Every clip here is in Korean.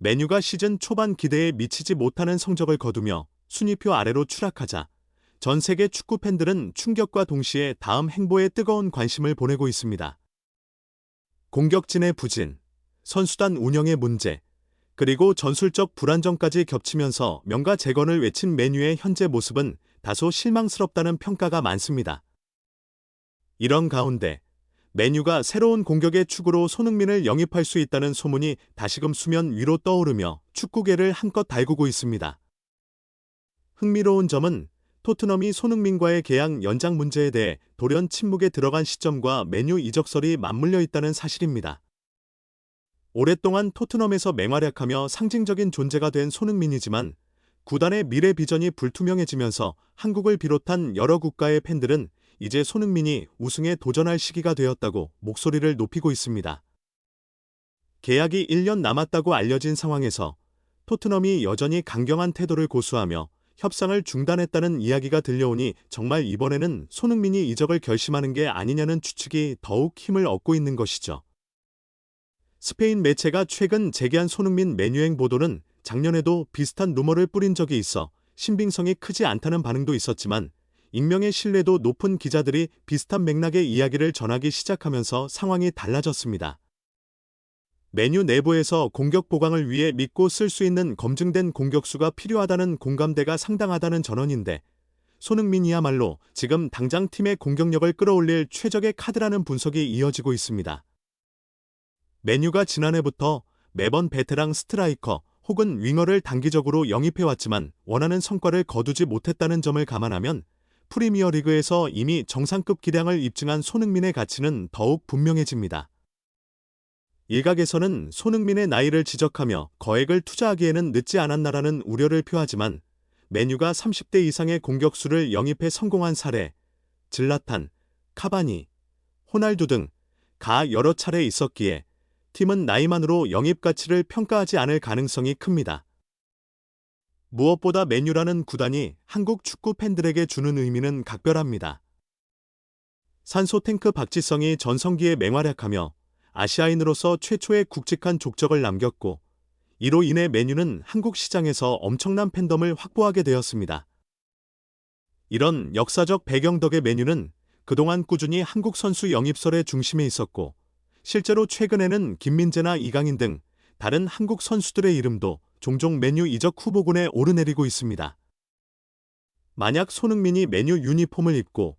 메뉴가 시즌 초반 기대에 미치지 못하는 성적을 거두며 순위표 아래로 추락하자 전 세계 축구 팬들은 충격과 동시에 다음 행보에 뜨거운 관심을 보내고 있습니다. 공격진의 부진, 선수단 운영의 문제, 그리고 전술적 불안정까지 겹치면서 명가 재건을 외친 메뉴의 현재 모습은 다소 실망스럽다는 평가가 많습니다. 이런 가운데 메뉴가 새로운 공격의 축으로 손흥민을 영입할 수 있다는 소문이 다시금 수면 위로 떠오르며 축구계를 한껏 달구고 있습니다. 흥미로운 점은 토트넘이 손흥민과의 계약 연장 문제에 대해 돌연 침묵에 들어간 시점과 메뉴 이적설이 맞물려 있다는 사실입니다. 오랫동안 토트넘에서 맹활약하며 상징적인 존재가 된 손흥민이지만 구단의 미래 비전이 불투명해지면서 한국을 비롯한 여러 국가의 팬들은 이제 손흥민이 우승에 도전할 시기가 되었다고 목소리를 높이고 있습니다. 계약이 1년 남았다고 알려진 상황에서 토트넘이 여전히 강경한 태도를 고수하며 협상을 중단했다는 이야기가 들려오니 정말 이번에는 손흥민이 이적을 결심하는 게 아니냐는 추측이 더욱 힘을 얻고 있는 것이죠. 스페인 매체가 최근 제기한 손흥민 메뉴행 보도는 작년에도 비슷한 루머를 뿌린 적이 있어 신빙성이 크지 않다는 반응도 있었지만 익명의 신뢰도 높은 기자들이 비슷한 맥락의 이야기를 전하기 시작하면서 상황이 달라졌습니다. 메뉴 내부에서 공격 보강을 위해 믿고 쓸 수 있는 검증된 공격수가 필요하다는 공감대가 상당하다는 전언인데 손흥민이야말로 지금 당장 팀의 공격력을 끌어올릴 최적의 카드라는 분석이 이어지고 있습니다. 메뉴가 지난해부터 매번 베테랑 스트라이커 혹은 윙어를 단기적으로 영입해왔지만 원하는 성과를 거두지 못했다는 점을 감안하면 프리미어 리그에서 이미 정상급 기량을 입증한 손흥민의 가치는 더욱 분명해집니다. 일각에서는 손흥민의 나이를 지적하며 거액을 투자하기에는 늦지 않았나라는 우려를 표하지만 메뉴가 30대 이상의 공격수를 영입해 성공한 사례, 질라탄, 카바니, 호날두 등 가 여러 차례 있었기에 팀은 나이만으로 영입 가치를 평가하지 않을 가능성이 큽니다. 무엇보다 메뉴라는 구단이 한국 축구 팬들에게 주는 의미는 각별합니다. 산소 탱크 박지성이 전성기에 맹활약하며 아시아인으로서 최초의 굵직한 족적을 남겼고 이로 인해 메뉴는 한국 시장에서 엄청난 팬덤을 확보하게 되었습니다. 이런 역사적 배경 덕의 메뉴는 그동안 꾸준히 한국 선수 영입설의 중심에 있었고 실제로 최근에는 김민재나 이강인 등 다른 한국 선수들의 이름도 종종 메뉴 이적 후보군에 오르내리고 있습니다. 만약 손흥민이 메뉴 유니폼을 입고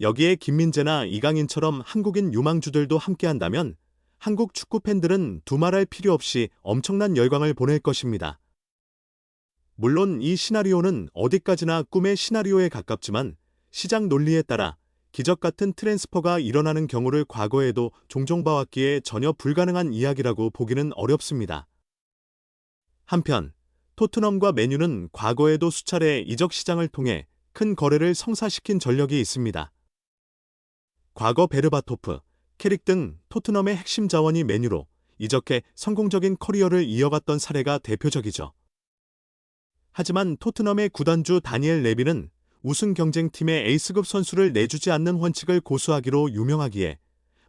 여기에 김민재나 이강인처럼 한국인 유망주들도 함께한다면 한국 축구 팬들은 두말할 필요 없이 엄청난 열광을 보낼 것입니다. 물론 이 시나리오는 어디까지나 꿈의 시나리오에 가깝지만 시장 논리에 따라 기적 같은 트랜스퍼가 일어나는 경우를 과거에도 종종 봐왔기에 전혀 불가능한 이야기라고 보기는 어렵습니다. 한편 토트넘과 메뉴는 과거에도 수차례 이적 시장을 통해 큰 거래를 성사시킨 전력이 있습니다. 과거 베르바토프, 캐릭 등 토트넘의 핵심 자원이 메뉴로 이적해 성공적인 커리어를 이어갔던 사례가 대표적이죠. 하지만 토트넘의 구단주 다니엘 레비는 우승 경쟁팀의 에이스급 선수를 내주지 않는 원칙을 고수하기로 유명하기에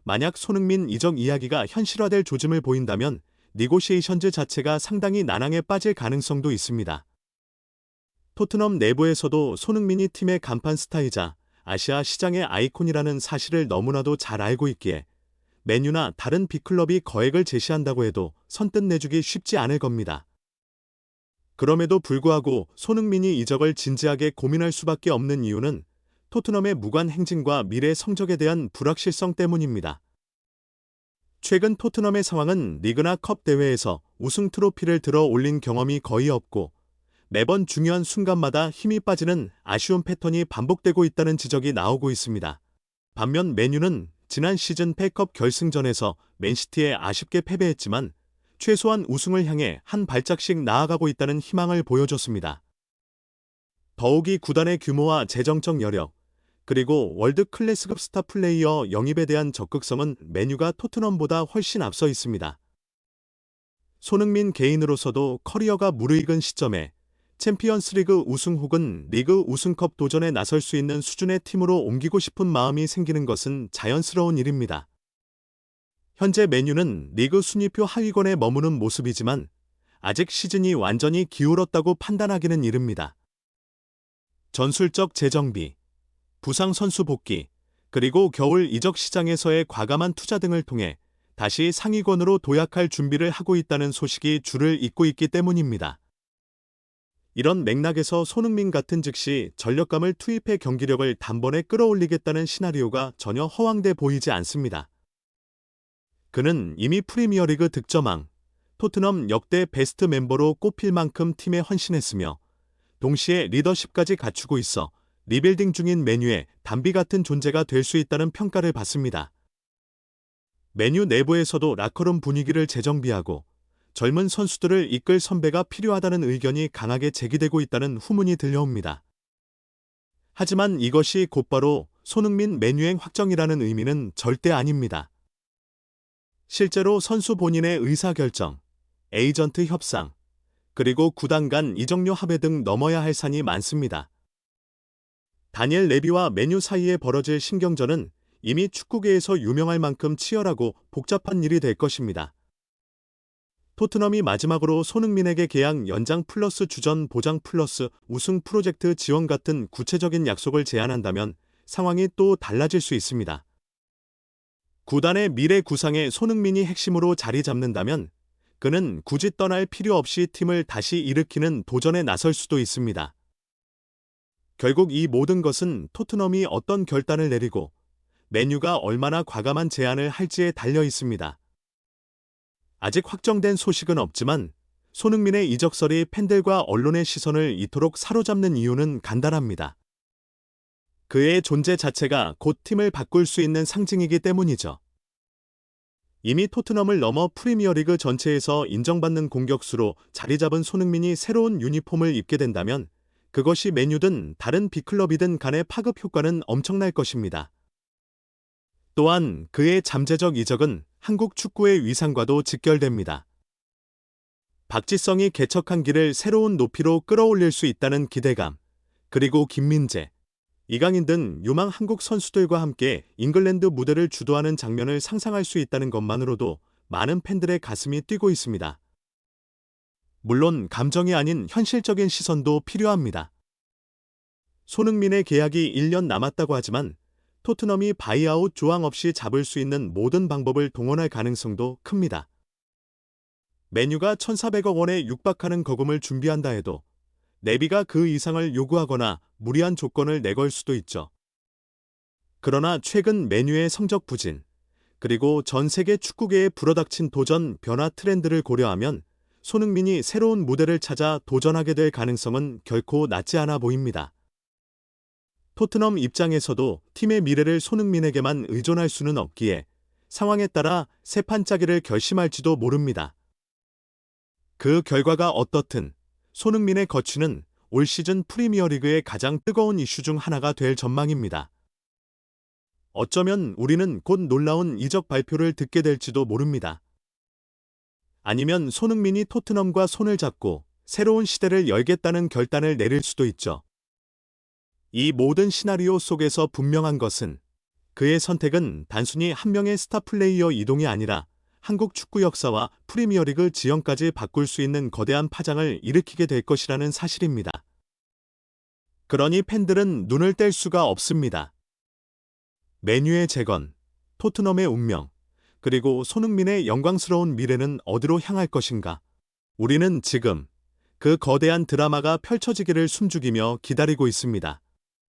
만약 손흥민 이적 이야기가 현실화될 조짐을 보인다면 니고시에이션즈 자체가 상당히 난항에 빠질 가능성도 있습니다. 토트넘 내부에서도 손흥민이 팀의 간판 스타이자 아시아 시장의 아이콘이라는 사실을 너무나도 잘 알고 있기에 메뉴나 다른 빅클럽이 거액을 제시한다고 해도 선뜻 내주기 쉽지 않을 겁니다. 그럼에도 불구하고 손흥민이 이적을 진지하게 고민할 수밖에 없는 이유는 토트넘의 무관 행진과 미래 성적에 대한 불확실성 때문입니다. 최근 토트넘의 상황은 리그나 컵 대회에서 우승 트로피를 들어 올린 경험이 거의 없고 매번 중요한 순간마다 힘이 빠지는 아쉬운 패턴이 반복되고 있다는 지적이 나오고 있습니다. 반면 메뉴는 지난 시즌 패컵 결승전에서 맨시티에 아쉽게 패배했지만 최소한 우승을 향해 한 발짝씩 나아가고 있다는 희망을 보여줬습니다. 더욱이 구단의 규모와 재정적 여력, 그리고 월드 클래스급 스타 플레이어 영입에 대한 적극성은 메뉴가 토트넘보다 훨씬 앞서 있습니다. 손흥민 개인으로서도 커리어가 무르익은 시점에 챔피언스 리그 우승 혹은 리그 우승컵 도전에 나설 수 있는 수준의 팀으로 옮기고 싶은 마음이 생기는 것은 자연스러운 일입니다. 현재 메뉴는 리그 순위표 하위권에 머무는 모습이지만 아직 시즌이 완전히 기울었다고 판단하기는 이릅니다. 전술적 재정비, 부상 선수 복귀, 그리고 겨울 이적 시장에서의 과감한 투자 등을 통해 다시 상위권으로 도약할 준비를 하고 있다는 소식이 줄을 잇고 있기 때문입니다. 이런 맥락에서 손흥민 같은 즉시 전력감을 투입해 경기력을 단번에 끌어올리겠다는 시나리오가 전혀 허황돼 보이지 않습니다. 그는 이미 프리미어리그 득점왕, 토트넘 역대 베스트 멤버로 꼽힐 만큼 팀에 헌신했으며 동시에 리더십까지 갖추고 있어 리빌딩 중인 메뉴의 담비 같은 존재가 될 수 있다는 평가를 받습니다. 메뉴 내부에서도 라커룸 분위기를 재정비하고 젊은 선수들을 이끌 선배가 필요하다는 의견이 강하게 제기되고 있다는 후문이 들려옵니다. 하지만 이것이 곧바로 손흥민 메뉴행 확정이라는 의미는 절대 아닙니다. 실제로 선수 본인의 의사결정, 에이전트 협상, 그리고 구단 간 이적료 합의 등 넘어야 할 산이 많습니다. 다니엘 레비와 메뉴 사이에 벌어질 신경전은 이미 축구계에서 유명할 만큼 치열하고 복잡한 일이 될 것입니다. 토트넘이 마지막으로 손흥민에게 계약 연장 플러스 주전 보장 플러스 우승 프로젝트 지원 같은 구체적인 약속을 제안한다면 상황이 또 달라질 수 있습니다. 구단의 미래 구상에 손흥민이 핵심으로 자리 잡는다면 그는 굳이 떠날 필요 없이 팀을 다시 일으키는 도전에 나설 수도 있습니다. 결국 이 모든 것은 토트넘이 어떤 결단을 내리고 메뉴가 얼마나 과감한 제안을 할지에 달려 있습니다. 아직 확정된 소식은 없지만 손흥민의 이적설이 팬들과 언론의 시선을 이토록 사로잡는 이유는 간단합니다. 그의 존재 자체가 곧 팀을 바꿀 수 있는 상징이기 때문이죠. 이미 토트넘을 넘어 프리미어리그 전체에서 인정받는 공격수로 자리 잡은 손흥민이 새로운 유니폼을 입게 된다면 그것이 메뉴든 다른 빅클럽이든 간의 파급 효과는 엄청날 것입니다. 또한 그의 잠재적 이적은 한국 축구의 위상과도 직결됩니다. 박지성이 개척한 길을 새로운 높이로 끌어올릴 수 있다는 기대감, 그리고 김민재, 이강인 등 유망 한국 선수들과 함께 잉글랜드 무대를 주도하는 장면을 상상할 수 있다는 것만으로도 많은 팬들의 가슴이 뛰고 있습니다. 물론 감정이 아닌 현실적인 시선도 필요합니다. 손흥민의 계약이 1년 남았다고 하지만 토트넘이 바이아웃 조항 없이 잡을 수 있는 모든 방법을 동원할 가능성도 큽니다. 메뉴가 1,400억 원에 육박하는 거금을 준비한다 해도 내비가 그 이상을 요구하거나 무리한 조건을 내걸 수도 있죠. 그러나 최근 메뉴의 성적 부진, 그리고 전 세계 축구계에 불어닥친 도전 변화 트렌드를 고려하면 손흥민이 새로운 무대를 찾아 도전하게 될 가능성은 결코 낮지 않아 보입니다. 토트넘 입장에서도 팀의 미래를 손흥민에게만 의존할 수는 없기에 상황에 따라 새 판짜기를 결심할지도 모릅니다. 그 결과가 어떻든 손흥민의 거취는 올 시즌 프리미어리그의 가장 뜨거운 이슈 중 하나가 될 전망입니다. 어쩌면 우리는 곧 놀라운 이적 발표를 듣게 될지도 모릅니다. 아니면 손흥민이 토트넘과 손을 잡고 새로운 시대를 열겠다는 결단을 내릴 수도 있죠. 이 모든 시나리오 속에서 분명한 것은 그의 선택은 단순히 한 명의 스타 플레이어 이동이 아니라 한국 축구 역사와 프리미어리그 지형까지 바꿀 수 있는 거대한 파장을 일으키게 될 것이라는 사실입니다. 그러니 팬들은 눈을 뗄 수가 없습니다. 메뉴의 재건, 토트넘의 운명, 그리고 손흥민의 영광스러운 미래는 어디로 향할 것인가? 우리는 지금 그 거대한 드라마가 펼쳐지기를 숨죽이며 기다리고 있습니다.